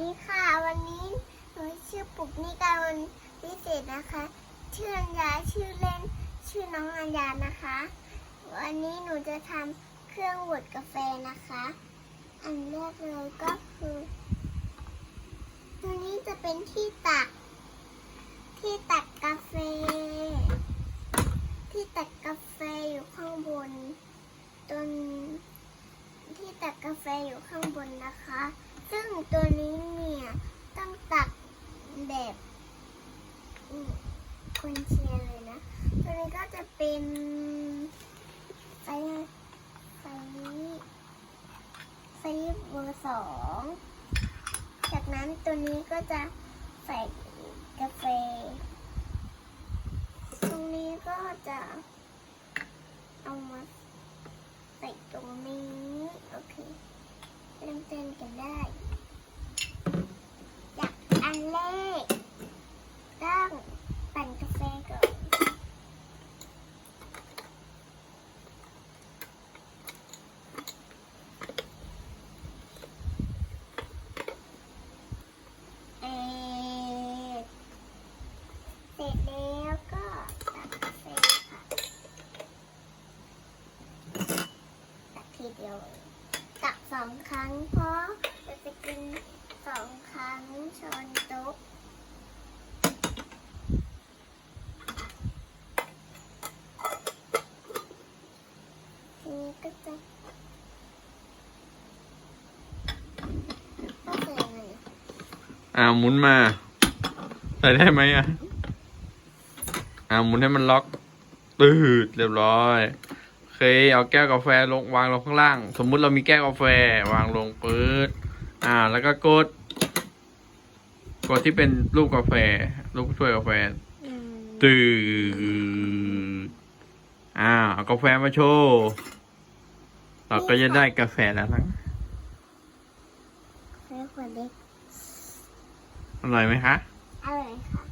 ดีค่ะ วันนี้หนูชื่อปุกนิการวันพิเศษนะคะ ชื่ออัญญาชื่อเล่น ชื่อน้องอัญญานะคะ วันนี้หนูจะทำเครื่องบดกาแฟนะคะ อันแรกเลยก็คือตัวนี้จะเป็นที่ตัก ที่ตักกาแฟ ที่ตักกาแฟอยู่ข้างบนตัวนี้ที่ตักกาแฟอยู่ข้างบนนะคะ ซึ่งตัวนี้เนี่ย ต้องตักแบบอืมคนเชียร์เลยนะ ตัวนี้ก็จะเป็นไฟไฟไฟเบอร์สองจากนั้นตัวนี้ก็จะใส่กาแฟ ตรงนี้ก็จะเอามาใส่ตรงนี้ โอเค เริ่มเต้นกันได้ จากอันแรกต้องปั่นกาแฟก่อน เออเส ร็จแล้วก็ตักกาแฟค่ะตักทีเดียว ตักสองครั้งเพราะเราจะกินสองครั้งช้อนโต๊ะทีนี้ก็จะก็ใส่ยังไงอะอ่าหมุนมา ใส่ได้ไหมอะ อ่าหมุนให้มันล็อกตืดเรียบร้อยโอเคเอาแก้วกาแฟลงวางลงข้างล่าง สมมุติเรามีแก้วกาแฟวางลงปื๊ดอ่า แล้วก็กด กดที่เป็นรูปกาแฟ รูปถ้วยกาแฟอืมตืดอ่าเอากาแฟมาโชว์ เราก็จะได้กาแฟแล้วนะใช้ขวดเล็กอร่อยไหมคะ อร่อยค่ะ